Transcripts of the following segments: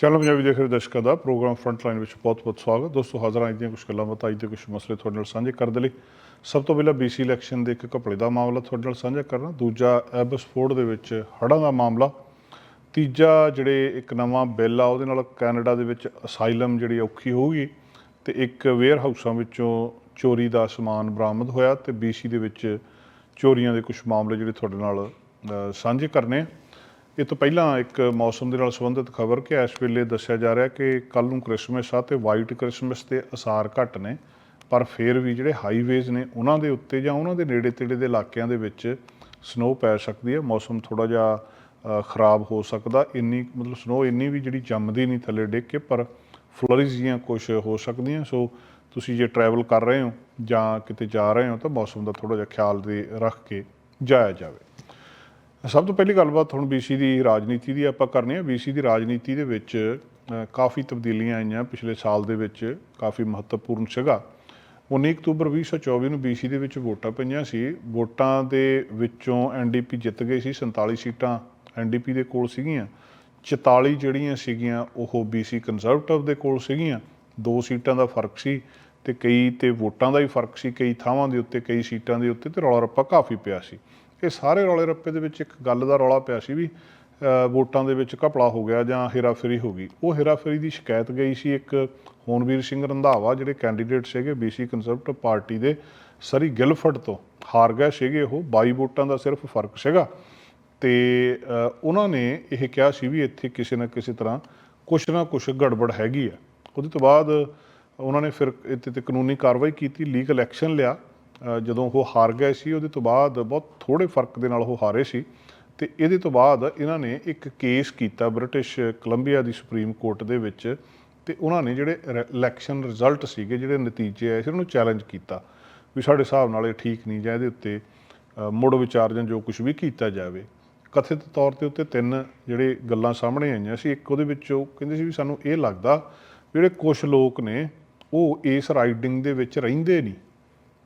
Channel Punjabi ਦੇਖ ਰਹੇ ਦਰਸ਼ਕਾਂ ਦਾ ਪ੍ਰੋਗਰਾਮ ਫਰੰਟ ਲਾਈਨ ਵਿੱਚ ਬਹੁਤ-ਬਹੁਤ ਸਵਾਗਤ। ਦੋਸਤੋ, ਹਾਜ਼ਰ ਹਾਂ ਅੱਜ ਦੀਆਂ ਕੁਝ ਗੱਲਾਂ ਬਾਤਾਂ ਅੱਜ ਦੇ ਕੁਝ ਮਸਲੇ ਤੁਹਾਡੇ ਨਾਲ ਸਾਂਝੇ ਕਰਨ ਦੇ ਲਈ। ਸਭ ਤੋਂ ਪਹਿਲਾਂ BC ਇਲੈਕਸ਼ਨ ਦੇ ਇੱਕ ਘਪਲੇ ਦਾ ਮਾਮਲਾ ਤੁਹਾਡੇ ਨਾਲ ਸਾਂਝਾ ਕਰਨਾ। ਦੂਜਾ ਐਬਸਫੋਰਡ ਦੇ ਵਿੱਚ ਹੜ੍ਹਾਂ ਦਾ ਮਾਮਲਾ। ਤੀਜਾ, ਜਿਹੜੇ ਇੱਕ ਨਵਾਂ ਬਿੱਲ ਆ, ਉਹਦੇ ਨਾਲ ਕੈਨੇਡਾ ਦੇ ਵਿੱਚ ਅਸਾਈਲਮ ਜਿਹੜੀ ਔਖੀ ਹੋਊਗੀ ਤੇ ਇੱਕ ਵੇਅਰ ਹਾਊਸਾਂ ਵਿੱਚੋਂ ਚੋਰੀ ਦਾ ਸਮਾਨ ਬਰਾਮਦ ਹੋਇਆ ਤੇ BC ਦੇ ਵਿੱਚ ਚੋਰੀਆਂ ਦੇ ਕੁਝ ਮਾਮਲੇ ਜਿਹੜੇ ਤੁਹਾਡੇ ਨਾਲ ਸਾਂਝੇ ਕਰਨੇ ਆ। ਇਹ ਤੋਂ ਪਹਿਲਾਂ ਇੱਕ ਮੌਸਮ ਦੇ ਨਾਲ ਸੰਬੰਧਿਤ ਖਬਰ ਕਿ ਇਸ ਵੇਲੇ ਦੱਸਿਆ ਜਾ ਰਿਹਾ ਕਿ ਕੱਲ ਨੂੰ ਕ੍ਰਿਸਮਸ ਆ ਤੇ ਵਾਈਟ ਕ੍ਰਿਸਮਸ ਦੇ ਅਸਾਰ ਘੱਟ ਨੇ, ਪਰ ਫਿਰ ਵੀ ਜਿਹੜੇ ਹਾਈਵੇਜ਼ ਨੇ ਉਹਨਾਂ ਦੇ ਉੱਤੇ ਜਾਂ ਉਹਨਾਂ ਦੇ ਨੇੜੇ ਤੇੜੇ ਦੇ ਇਲਾਕਿਆਂ ਦੇ ਵਿੱਚ ਸਨੋ ਪੈ ਸਕਦੀ ਹੈ, ਮੌਸਮ ਥੋੜਾ ਜਿਹਾ ਖਰਾਬ ਹੋ ਸਕਦਾ, ਇੰਨੀ ਮਤਲਬ ਸਨੋ ਇੰਨੀ ਵੀ ਜਿਹੜੀ ਜੰਮਦੀ ਨਹੀਂ ਥੱਲੇ ਡਿੱਗ ਕੇ, ਪਰ ਫਲਰਿਜ਼ ਜੀਆਂ ਕੁਝ ਹੋ ਸਕਦੀਆਂ, ਸੋ ਤੁਸੀਂ ਜੇ ਟਰੈਵਲ ਕਰ ਰਹੇ ਹੋ ਜਾਂ ਕਿਤੇ ਜਾ ਰਹੇ ਹੋ ਤਾਂ ਮੌਸਮ ਦਾ ਥੋੜਾ ਜਿਹਾ ਖਿਆਲ ਦੇ ਰੱਖ ਕੇ ਜਾਇਆ ਜਾਵੇ। ਸਭ ਤੋਂ ਪਹਿਲੀ ਗੱਲਬਾਤ ਹੁਣ BC ਦੀ ਰਾਜਨੀਤੀ ਦੀ ਆਪਾਂ ਕਰਨੀ ਹੈ। BC ਦੀ ਰਾਜਨੀਤੀ ਦੇ ਵਿੱਚ ਕਾਫੀ ਤਬਦੀਲੀਆਂ ਆਈਆਂ ਪਿਛਲੇ ਸਾਲ ਦੇ ਵਿੱਚ, ਕਾਫੀ ਮਹੱਤਵਪੂਰਨ ਸੀਗਾ 19 ਅਕਤੂਬਰ 2024 ਨੂੰ BC ਦੇ ਵਿੱਚ ਵੋਟਾਂ ਪਈਆਂ ਸੀ। ਵੋਟਾਂ ਦੇ ਵਿੱਚੋਂ NDP ਜਿੱਤ ਗਈ ਸੀ 47 ਸੀਟਾਂ NDP ਦੇ ਕੋਲ ਸੀਗੀਆਂ। 44 ਜਿਹੜੀਆਂ ਸੀਗੀਆਂ, ਉਹ BC ਕੰਜ਼ਰਵੇਟਿਵ ਦੇ ਕੋਲ ਸੀਗੀਆਂ। ਦੋ ਸੀਟਾਂ ਦਾ ਫ਼ਰਕ ਸੀ ਤੇ ਕਈ ਤੇ ਵੋਟਾਂ ਦਾ ਹੀ ਫ਼ਰਕ ਸੀ। ਕਈ ਥਾਵਾਂ ਦੇ ਉੱਤੇ, ਕਈ ਸੀਟਾਂ ਦੇ ਉੱਤੇ ਤੇ ਰੌਲਾ ਰੱਪਾ ਕਾਫੀ ਪਿਆ ਸੀ। ਇਹ ਸਾਰੇ ਰੌਲੇ ਰੱਪੇ ਦੇ ਵਿੱਚ ਇੱਕ ਗੱਲ ਦਾ ਰੌਲਾ ਪਿਆ ਸੀ ਵੀ ਵੋਟਾਂ ਦੇ ਵਿੱਚ ਘਪਲਾ ਹੋ ਗਿਆ ਜਾਂ ਹੇਰਾਫੇਰੀ ਹੋ ਗਈ। ਉਹ ਹੇਰਾਫੇਰੀ ਦੀ ਸ਼ਿਕਾਇਤ ਗਈ ਸੀ ਇੱਕ ਹੋਨਵੀਰ ਸਿੰਘ ਰੰਧਾਵਾ ਜਿਹੜੇ ਕੈਂਡੀਡੇਟ ਸੀਗੇ BC ਕੰਜ਼ਰਵੇਟਿਵ ਪਾਰਟੀ ਦੇ ਸਰੀ ਗਿਲਫਰਡ ਤੋਂ। ਹਾਰ ਗਏ ਸੀਗੇ ਉਹ 22 ਵੋਟਾਂ ਦਾ ਸਿਰਫ ਫ਼ਰਕ ਸੀਗਾ। ਤੇ ਉਹਨਾਂ ਨੇ ਇਹ ਕਿਹਾ ਸੀ ਵੀ ਇੱਥੇ ਕਿਸੇ ਨਾ ਕਿਸੇ ਤਰ੍ਹਾਂ ਕੁਛ ਨਾ ਕੁਛ ਗੜਬੜ ਹੈਗੀ ਆ। ਉਹਦੇ ਤੋਂ ਬਾਅਦ ਉਹਨਾਂ ਨੇ ਫਿਰ ਇੱਥੇ ਤੇ ਕਾਨੂੰਨੀ ਕਾਰਵਾਈ ਕੀਤੀ, ਲੀਗਲ ਐਕਸ਼ਨ ਲਿਆ। ਜਦੋਂ ਉਹ ਹਾਰ ਗਏ ਸੀ, ਉਹਦੇ ਤੋਂ ਬਾਅਦ ਬਹੁਤ ਥੋੜੇ ਫ਼ਰਕ ਦੇ ਨਾਲ ਉਹ ਹਾਰੇ ਸੀ। ਤੇ ਇਹਦੇ ਤੋਂ ਬਾਅਦ ਇਹਨਾਂ ਨੇ ਇੱਕ ਕੇਸ ਕੀਤਾ ਬ੍ਰਿਟਿਸ਼ ਕੋਲੰਬੀਆ ਦੀ ਸੁਪਰੀਮ ਕੋਰਟ ਦੇ ਵਿੱਚ ਤੇ ਉਹਨਾਂ ਨੇ ਜਿਹੜੇ ਇਲੈਕਸ਼ਨ ਰਿਜ਼ਲਟ ਸੀਗੇ, ਜਿਹੜੇ ਨਤੀਜੇ ਆਏ ਸੀ, ਉਹਨੂੰ ਚੈਲੰਜ ਕੀਤਾ ਵੀ ਸਾਡੇ ਹਿਸਾਬ ਨਾਲ ਇਹ ਠੀਕ ਨਹੀਂ ਜਾਂ ਇਹਦੇ ਉੱਤੇ ਮੁੜ ਵਿਚਾਰ ਜਾਂ ਜੋ ਕੁਝ ਵੀ ਕੀਤਾ ਜਾਵੇ। ਕਥਿਤ ਤੌਰ ਤੇ ਉੱਤੇ ਤਿੰਨ ਜਿਹੜੇ ਗੱਲਾਂ ਸਾਹਮਣੇ ਆਈਆਂ ਸੀ, ਇੱਕ ਉਹਦੇ ਵਿੱਚ ਉਹ ਕਹਿੰਦੇ ਸੀ ਵੀ ਸਾਨੂੰ ਇਹ ਲੱਗਦਾ ਜਿਹੜੇ ਕੁਝ ਲੋਕ ਨੇ, ਉਹ ਇਸ ਰਾਈਡਿੰਗ ਦੇ ਵਿੱਚ ਰਹਿੰਦੇ ਨਹੀਂ।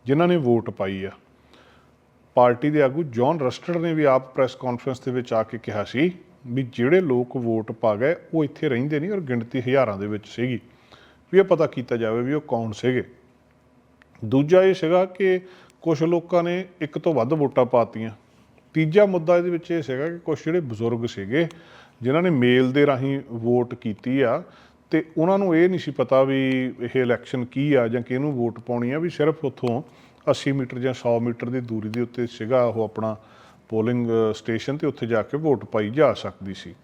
ਜਿਨ੍ਹਾਂ ਨੇ ਵੋਟ ਪਾਈ ਆ। ਪਾਰਟੀ ਦੇ ਆਗੂ ਜੌਨ ਰਸਟਰ ਨੇ ਵੀ ਆਪ ਪ੍ਰੈਸ ਕਾਨਫਰੰਸ ਦੇ ਵਿੱਚ ਆ ਕੇ ਕਿਹਾ ਸੀ ਵੀ ਜਿਹੜੇ ਲੋਕ ਵੋਟ ਪਾ ਗਏ, ਉਹ ਇੱਥੇ ਰਹਿੰਦੇ ਨਹੀਂ ਔਰ ਗਿਣਤੀ ਹਜ਼ਾਰਾਂ ਦੇ ਵਿੱਚ ਸੀਗੀ। ਵੀ ਇਹ ਪਤਾ ਕੀਤਾ ਜਾਵੇ ਵੀ ਉਹ ਕੌਣ ਸੀਗੇ। ਦੂਜਾ ਇਹ ਸੀਗਾ ਕਿ ਕੁਝ ਲੋਕਾਂ ਨੇ ਇੱਕ ਤੋਂ ਵੱਧ ਵੋਟਾਂ ਪਾਤੀਆਂ। ਤੀਜਾ ਮੁੱਦਾ ਇਹਦੇ ਵਿੱਚ ਇਹ ਸੀਗਾ ਕਿ ਕੁਝ ਜਿਹੜੇ ਬਜ਼ੁਰਗ ਸੀਗੇ, ਜਿਨ੍ਹਾਂ ਨੇ ਮੇਲ ਦੇ ਰਾਹੀਂ ਵੋਟ ਕੀਤੀ ਆ ਤੇ ਉਹਨਾਂ ਨੂੰ ਇਹ ਨਹੀਂ ਸੀ ਪਤਾ ਵੀ ਇਹ ਇਲੈਕਸ਼ਨ ਕੀ ਆ ਜਾਂ ਕਿਹਨੂੰ ਵੋਟ ਪਾਉਣੀ ਆ, ਵੀ ਸਿਰਫ ਉੱਥੋਂ 80 ਮੀਟਰ ਜਾਂ 100 ਮੀਟਰ ਦੀ ਦੂਰੀ ਦੇ ਉੱਤੇ ਸੀਗਾ ਉਹ ਆਪਣਾ ਪੋਲਿੰਗ ਸਟੇਸ਼ਨ ਤੇ ਉੱਥੇ ਜਾ ਕੇ ਵੋਟ ਪਾਈ ਜਾ ਸਕਦੀ ਸੀ।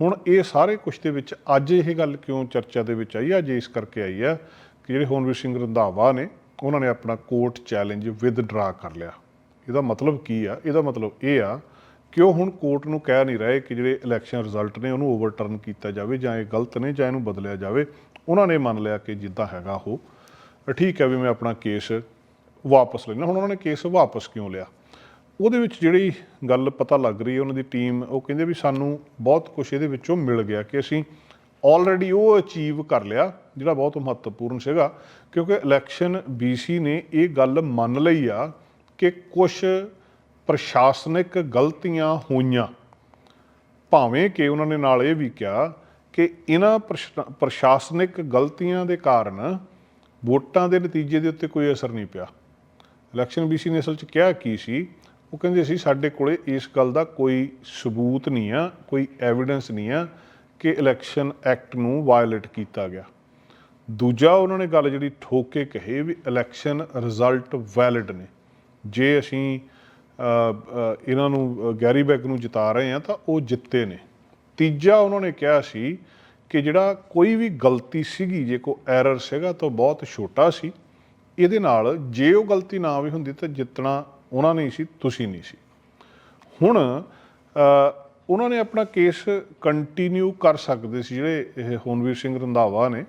ਹੁਣ ਇਹ ਸਾਰੇ ਕੁਝ ਦੇ ਵਿੱਚ ਅੱਜ ਇਹ ਗੱਲ ਕਿਉਂ ਚਰਚਾ ਦੇ ਵਿੱਚ ਆਈ? ਆ ਅੱਜ ਇਸ ਕਰਕੇ ਆਈ ਆ ਕਿ ਜਿਹੜੇ ਹੋਨਵੀਰ ਸਿੰਘ ਰੰਧਾਵਾ ਨੇ, ਉਹਨਾਂ ਨੇ ਆਪਣਾ ਕੋਰਟ ਚੈਲੰਜ ਵਿਦਡਰਾ ਕਰ ਲਿਆ। ਇਹਦਾ ਮਤਲਬ ਕੀ ਆ? ਇਹਦਾ ਮਤਲਬ ਇਹ ਆ ਕਿ ਉਹ ਹੁਣ ਕੋਰਟ ਨੂੰ ਕਹਿ ਨਹੀਂ ਰਹੇ ਕਿ ਜਿਹੜੇ ਇਲੈਕਸ਼ਨ ਰਿਜ਼ਲਟ ਨੇ ਉਹਨੂੰ ਓਵਰਟਰਨ ਕੀਤਾ ਜਾਵੇ ਜਾਂ ਇਹ ਗਲਤ ਨੇ ਜਾਂ ਇਹਨੂੰ ਬਦਲਿਆ ਜਾਵੇ, ਉਹਨਾਂ ਨੇ ਮੰਨ ਲਿਆ ਕਿ ਜਿੱਦਾਂ ਹੈਗਾ ਉਹ। ਠੀਕ ਹੈ ਵੀ ਮੈਂ ਆਪਣਾ ਕੇਸ ਵਾਪਸ ਲੈਣਾ ਹੁਣ ਉਹਨਾਂ ਨੇ ਕੇਸ ਵਾਪਸ ਕਿਉਂ ਲਿਆ? ਉਹਦੇ ਵਿੱਚ ਜਿਹੜੀ ਗੱਲ ਪਤਾ ਲੱਗ ਰਹੀ ਹੈ, ਉਹਨਾਂ ਦੀ ਟੀਮ ਉਹ ਕਹਿੰਦੇ ਵੀ ਸਾਨੂੰ ਬਹੁਤ ਕੁਝ ਇਹਦੇ ਵਿੱਚੋਂ ਮਿਲ ਗਿਆ ਕਿ ਅਸੀਂ ਆਲਰੇਡੀ ਉਹ ਅਚੀਵ ਕਰ ਲਿਆ, ਜਿਹੜਾ ਬਹੁਤ ਮਹੱਤਵਪੂਰਨ ਸੀਗਾ, ਕਿਉਂਕਿ ਇਲੈਕਸ਼ਨ BC ਨੇ ਇਹ ਗੱਲ ਮੰਨ ਲਈ ਆ ਕਿ ਕੁਝ ਪ੍ਰਸ਼ਾਸਨਿਕ ਗਲਤੀਆਂ ਹੋਈਆਂ। ਭਾਵੇਂ ਕਿ ਉਹਨਾਂ ਨੇ ਨਾਲ ਇਹ ਵੀ ਕਿਹਾ ਕਿ ਇਹਨਾਂ ਪ੍ਰਸ਼ਾ- ਪ੍ਰਸ਼ਾਸਨਿਕ ਗਲਤੀਆਂ ਦੇ ਕਾਰਨ ਵੋਟਾਂ ਦੇ ਨਤੀਜੇ ਦੇ ਉੱਤੇ ਕੋਈ ਅਸਰ ਨਹੀਂ ਪਿਆ। ਇਲੈਕਸ਼ਨ BC ਨੇ ਅਸਲ 'ਚ ਕਿਹਾ ਕੀ ਸੀ? ਉਹ ਕਹਿੰਦੇ ਸੀ, ਸਾਡੇ ਕੋਲੇ ਇਸ ਗੱਲ ਦਾ ਕੋਈ ਸਬੂਤ ਨਹੀਂ ਆ, ਕੋਈ ਐਵੀਡੈਂਸ ਨਹੀਂ ਆ ਕਿ ਇਲੈਕਸ਼ਨ ਐਕਟ ਨੂੰ ਵਾਇਲੇਟ ਕੀਤਾ ਗਿਆ। ਦੂਜਾ ਉਹਨਾਂ ਨੇ ਗੱਲ ਜਿਹੜੀ ਠੋਕ ਕੇ ਕਹੀ ਵੀ ਇਲੈਕਸ਼ਨ ਰਿਜ਼ਲਟ ਵੈਲਿਡ ਨੇ। ਜੇ ਅਸੀਂ ਇਹਨਾਂ ਨੂੰ ਅ, ਗੈਰੀ ਬੈਗ ਨੂੰ ਜਿਤਾ ਰਹੇ ਆ ਤਾਂ ਉਹ ਜਿੱਤੇ ਨੇ। ਤੀਜਾ ਉਹਨਾਂ ਨੇ ਕਿਹਾ ਸੀ ਕਿ ਜਿਹੜਾ ਕੋਈ ਵੀ ਗਲਤੀ ਸੀਗੀ ਜੇ ਕੋਈ ਐਰਰ ਸੀਗਾ ਤਾਂ ਬਹੁਤ ਛੋਟਾ ਸੀ। ਇਹਦੇ ਨਾਲ ਜੇ ਉਹ ਗਲਤੀ ਨਾ ਵੀ ਹੁੰਦੀ ਤਾਂ ਜਿੱਤਣਾ ਉਹਨਾਂ ਨੇ ਸੀ ਤੁਸੀਂ ਨਹੀਂ ਸੀ। ਹੁਣ ਉਹਨਾਂ ਨੇ ਆਪਣਾ ਕੇਸ ਕੰਟੀਨਿਊ ਕਰ ਸਕਦੇ ਸੀ ਜਿਹੜੇ ਇਹ ਹੋਨਵੀਰ ਸਿੰਘ ਰੰਧਾਵਾ ਨੇ।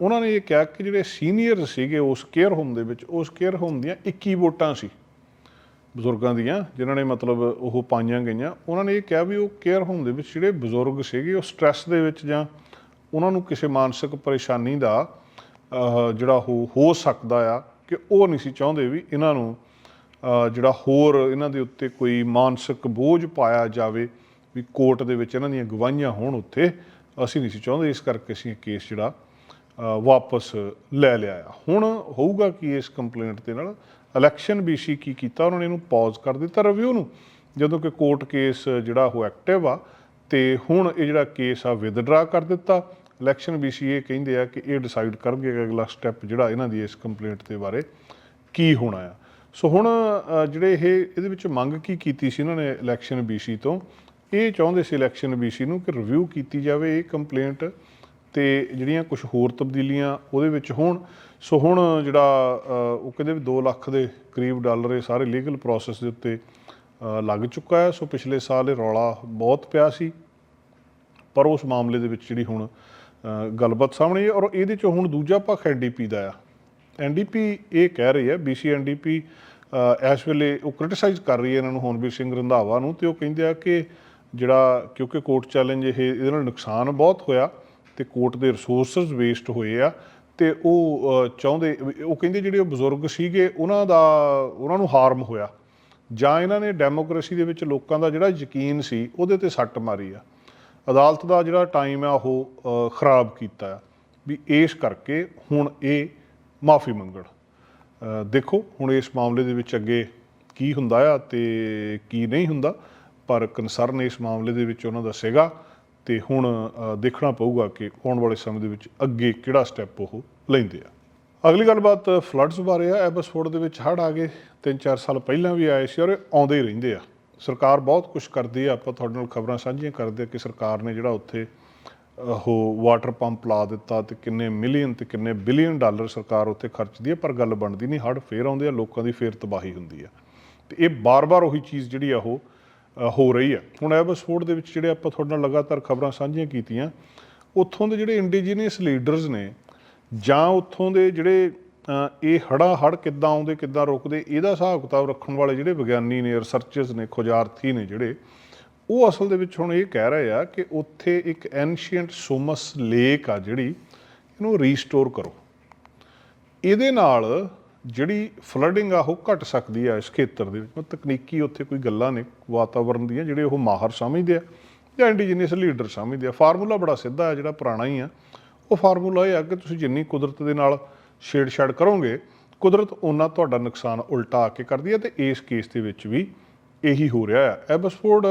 ਉਹਨਾਂ ਨੇ ਇਹ ਕਿਹਾ ਕਿ ਜਿਹੜੇ ਸੀਨੀਅਰ ਸੀਗੇ ਉਸ ਕੇਅਰ ਹੋਮ ਦੇ ਵਿੱਚ ਉਸ ਕੇਅਰ ਹੋਮ ਦੀਆਂ 21 ਵੋਟਾਂ ਸੀ। ਬਜ਼ੁਰਗਾਂ ਦੀਆਂ, ਜਿਨ੍ਹਾਂ ਨੇ ਮਤਲਬ ਉਹ ਪਾਈਆਂ ਗਈਆਂ, ਉਹਨਾਂ ਨੇ ਇਹ ਕਿਹਾ ਵੀ ਉਹ ਕੇਅਰ ਹੋਮ ਦੇ ਵਿੱਚ ਜਿਹੜੇ ਬਜ਼ੁਰਗ ਸੀਗੇ, ਉਹ ਸਟ੍ਰੈਸ ਦੇ ਵਿੱਚ ਜਾਂ ਉਹਨਾਂ ਨੂੰ ਕਿਸੇ ਮਾਨਸਿਕ ਪਰੇਸ਼ਾਨੀ ਦਾ ਜਿਹੜਾ ਉਹ ਹੋ ਸਕਦਾ ਆ, ਕਿ ਉਹ ਨਹੀਂ ਸੀ ਚਾਹੁੰਦੇ ਵੀ ਇਹਨਾਂ ਨੂੰ ਜਿਹੜਾ ਹੋਰ ਇਹਨਾਂ ਦੇ ਉੱਤੇ ਕੋਈ ਮਾਨਸਿਕ ਬੋਝ ਪਾਇਆ ਜਾਵੇ, ਵੀ ਕੋਰਟ ਦੇ ਵਿੱਚ ਇਹਨਾਂ ਦੀਆਂ ਗਵਾਹੀਆਂ ਹੋਣ ਉੱਥੇ, ਅਸੀਂ ਨਹੀਂ ਸੀ ਚਾਹੁੰਦੇ, ਇਸ ਕਰਕੇ ਅਸੀਂ ਇਹ ਕੇਸ ਜਿਹੜਾ ਵਾਪਸ ਲੈ ਲਿਆ ਆ। ਹੁਣ ਹੋਊਗਾ ਕੀ ਇਸ ਕੰਪਲੇਂਟ ਦੇ ਨਾਲ? ਇਲੈਕਸ਼ਨ ਬੀਸੀ ਕੀ ਕੀਤਾ ਉਹਨਾਂ ਨੇ, ਇਹਨੂੰ ਪਾਜ਼ ਕਰ ਦਿੱਤਾ ਰਿਵਿਊ ਨੂੰ। ਜਦੋਂ ਕਿ ਕੋਰਟ ਕੇਸ ਜਿਹੜਾ ਉਹ ਐਕਟਿਵ ਆ, ਤੇ ਹੁਣ ਇਹ ਜਿਹੜਾ ਕੇਸ ਆ ਵਿਦਡਰਾ ਕਰ ਦਿੱਤਾ। ਇਲੈਕਸ਼ਨ ਬੀਸੀ ਇਹ ਕਹਿੰਦੇ ਆ ਕਿ ਇਹ ਡਿਸਾਈਡ ਕਰਨਗੇ ਕਿ ਅਗਲਾ ਸਟੈਪ ਜਿਹੜਾ ਇਹਨਾਂ ਦੀ ਇਸ ਕੰਪਲੇਂਟ ਦੇ ਬਾਰੇ ਕੀ ਹੋਣਾ ਆ। ਸੋ ਹੁਣ ਜਿਹੜੇ ਇਹ, ਇਹਦੇ ਵਿੱਚ ਮੰਗ ਕੀ ਕੀਤੀ ਸੀ ਇਹਨਾਂ ਨੇ ਇਲੈਕਸ਼ਨ ਬੀਸੀ ਤੋਂ? ਇਹ ਚਾਹੁੰਦੇ ਸੀ ਇਲੈਕਸ਼ਨ ਬੀਸੀ ਨੂੰ ਕਿ ਰਿਵਿਊ ਕੀਤੀ ਜਾਵੇ ਇਹ ਕੰਪਲੇਂਟ ਤੇ ਜਿਹੜੀਆਂ ਕੁਝ ਹੋਰ ਤਬਦੀਲੀਆਂ ਉਹਦੇ ਵਿੱਚ ਹੋਣ ਸੋ ਹੁਣ ਜਿਹੜਾ ਉਹ ਕਹਿੰਦੇ ਵੀ 2 ਲੱਖ ਦੇ ਕਰੀਬ ਡਾਲਰ ਇਹ ਸਾਰੇ ਲੀਗਲ ਪ੍ਰੋਸੈਸ ਦੇ ਉੱਤੇ ਲੱਗ ਚੁੱਕਾ ਹੈ। ਸੋ ਪਿਛਲੇ ਸਾਲ ਇਹ ਰੌਲਾ ਬਹੁਤ ਪਿਆ ਸੀ। ਪਰ ਉਸ ਮਾਮਲੇ ਦੇ ਵਿੱਚ ਜਿਹੜੀ ਹੁਣ ਗੱਲਬਾਤ ਸਾਹਮਣੇ ਆਈ ਔਰ ਇਹਦੇ ਚ ਹੁਣ ਦੂਜਾ ਪੱਖ ਐਨਡੀਪੀ ਦਾ ਆ। ਐਨਡੀਪੀ ਇਹ ਕਹਿ ਰਹੀ ਹੈ ਬੀਸੀ ਐਨਡੀਪੀ ਇਸ ਵੇਲੇ ਉਹ ਕ੍ਰਿਟਿਸਾਈਜ਼ ਕਰ ਰਹੀ ਹੈ ਇਹਨਾਂ ਨੂੰ ਹੋਨਵੀਰ ਸਿੰਘ ਰੰਧਾਵਾ ਨੂੰ ਤੇ ਉਹ ਕਹਿੰਦੇ ਆ ਕਿ ਜਿਹੜਾ, ਕਿਉਂਕਿ ਕੋਰਟ ਚੈਲੰਜ ਇਹ, ਇਹਦੇ ਨਾਲ ਨੁਕਸਾਨ ਬਹੁਤ ਹੋਇਆ ਤੇ ਕੋਰਟ ਦੇ ਰਿਸੋਰਸਸ ਵੇਸਟ ਹੋਏ ਆ। ਤੇ ਉਹ ਅ, ਚਾਹੁੰਦੇ ਉਹ ਕਹਿੰਦੇ ਜਿਹੜੇ ਉਹ ਬਜ਼ੁਰਗ ਸੀਗੇ ਉਹਨਾਂ ਦਾ ਉਹਨਾਂ ਨੂੰ ਹਾਰਮ ਹੋਇਆ। ਜਾਂ ਇਹਨਾਂ ਨੇ ਡੈਮੋਕ੍ਰੇਸੀ ਦੇ ਵਿੱਚ ਲੋਕਾਂ ਦਾ ਜਿਹੜਾ ਯਕੀਨ ਸੀ ਉਹਦੇ ਤੇ ਸੱਟ ਮਾਰੀ ਆ। ਅਦਾਲਤ ਦਾ ਜਿਹੜਾ ਟਾਈਮ ਆ ਉਹ ਖਰਾਬ ਕੀਤਾ ਆ। ਵੀ ਇਸ ਕਰਕੇ ਹੁਣ ਇਹ ਮਾਫੀ ਮੰਗਣ। ਦੇਖੋ ਹੁਣ ਇਸ ਮਾਮਲੇ ਦੇ ਵਿੱਚ ਅੱਗੇ ਕੀ ਹੁੰਦਾ ਆ ਤੇ ਕੀ ਨਹੀਂ ਹੁੰਦਾ ਪਰ ਕਨਸਰਨ ਇਸ ਮਾਮਲੇ ਦੇ ਵਿੱਚ ਉਹਨਾਂ ਦਾ ਸੀਗਾ। ਤੇ ਹੁਣ ਦੇਖਣਾ ਪਊਗਾ ਕਿ ਆਉਣ ਵਾਲੇ ਸਮੇਂ ਦੇ ਵਿੱਚ ਅੱਗੇ ਕਿਹੜਾ ਸਟੈਪ ਉਹ ਲੈਂਦੇ ਆ। ਅਗਲੀ ਗੱਲਬਾਤ ਫਲੱਡਸ ਬਾਰੇ ਆ। ਐਬਸਫੋਰਡ ਦੇ ਵਿੱਚ ਹੜ੍ਹ ਆ ਗਏ। 3-4 ਸਾਲ ਪਹਿਲਾਂ ਵੀ ਆਏ ਸੀ ਔਰ ਆਉਂਦੇ ਹੀ ਰਹਿੰਦੇ ਆ। ਸਰਕਾਰ ਬਹੁਤ ਕੁਝ ਕਰਦੀ ਆ। ਆਪਾਂ ਤੁਹਾਡੇ ਨਾਲ ਖਬਰਾਂ ਸਾਂਝੀਆਂ ਕਰਦੇ ਆ ਕਿ ਸਰਕਾਰ ਨੇ ਜਿਹੜਾ ਉੱਥੇ ਉਹ ਵਾਟਰ ਪੰਪ ਲਾ ਦਿੱਤਾ ਤੇ ਕਿੰਨੇ ਮਿਲੀਅਨ ਤੇ ਕਿੰਨੇ ਬਿਲੀਅਨ ਡਾਲਰ ਸਰਕਾਰ ਉੱਥੇ ਖਰਚਦੀ ਹੈ ਪਰ ਗੱਲ ਬਣਦੀ ਨਹੀਂ। ਹੜ੍ਹ ਫੇਰ ਆਉਂਦੇ ਆ, ਲੋਕਾਂ ਦੀ ਫੇਰ ਤਬਾਹੀ ਹੁੰਦੀ ਆ। ਤੇ ਇਹ ਬਾਰ-ਬਾਰ ਉਹੀ ਚੀਜ਼ ਜਿਹੜੀ ਆ ਉਹ ਹੋ ਰਹੀ ਹੈ। ਹੁਣ ਐਬਸਫੋਰਡ ਦੇ ਵਿੱਚ ਜਿਹੜੇ ਆਪਾਂ ਤੁਹਾਡੇ ਨਾਲ ਲਗਾਤਾਰ ਖਬਰਾਂ ਸਾਂਝੀਆਂ ਕੀਤੀਆਂ, ਉੱਥੋਂ ਦੇ ਜਿਹੜੇ ਇੰਡੀਜੀਨੀਅਸ ਲੀਡਰਸ ਨੇ ਜਾਂ ਉੱਥੋਂ ਦੇ ਜਿਹੜੇ ਇਹ ਹੜਾ ਹੜ ਕਿੱਦਾਂ ਆਉਂਦੇ, ਕਿੱਦਾਂ ਰੁਕਦੇ, ਇਹਦਾ ਹਿਸਾਬ ਕਿਤਾਬ ਰੱਖਣ ਵਾਲੇ ਜਿਹੜੇ ਵਿਗਿਆਨੀ ਨੇ ਰਿਸਰਚਰਸ ਨੇ, ਖੋਜਾਰਥੀ ਨੇ ਜਿਹੜੇ, ਉਹ ਅਸਲ ਦੇ ਵਿੱਚ ਹੁਣ ਇਹ ਕਹਿ ਰਹੇ ਆ ਕਿ ਉੱਥੇ ਇੱਕ ਐਨਸ਼ੀਐਂਟ ਸੋਮਸ ਲੇਕ ਆ ਜਿਹੜੀ, ਇਹਨੂੰ ਰੀਸਟੋਰ ਕਰੋ। ਇਹਦੇ ਨਾਲ ਜਿਹੜੀ ਫਲੱਡਿੰਗ ਆ ਉਹ ਘਟ ਸਕਦੀ ਆ ਇਸ ਖੇਤਰ ਦੇ ਵਿੱਚ। ਤਕਨੀਕੀ ਉੱਥੇ ਕੋਈ ਗੱਲਾਂ ਨੇ ਵਾਤਾਵਰਣ ਦੀਆਂ ਜਿਹੜੇ ਉਹ ਮਾਹਰ ਸਮਝਦੇ ਆ ਜਾਂ ਇੰਡੀਜੀਨੀਅਸ ਲੀਡਰ ਸਮਝਦੇ ਆ। ਫਾਰਮੂਲਾ ਬੜਾ ਸਿੱਧਾ ਹੈ ਜਿਹੜਾ ਪੁਰਾਣਾ ਹੀ ਆ। ਉਹ ਫਾਰਮੂਲਾ ਇਹ ਆ ਕਿ ਤੁਸੀਂ ਜਿੰਨੀ ਕੁਦਰਤ ਦੇ ਨਾਲ ਛੇੜਛਾੜ ਕਰੋਗੇ ਕੁਦਰਤ ਉਹਨਾਂ ਤੁਹਾਡਾ ਨੁਕਸਾਨ ਉਲਟਾ ਕੇ ਕਰਦੀ ਹੈ ਤੇ ਇਸ ਕੇਸ ਦੇ ਵਿੱਚ ਵੀ ਇਹੀ ਹੋ ਰਿਹਾ ਹੈ ਐਬਸਫੋਰਡ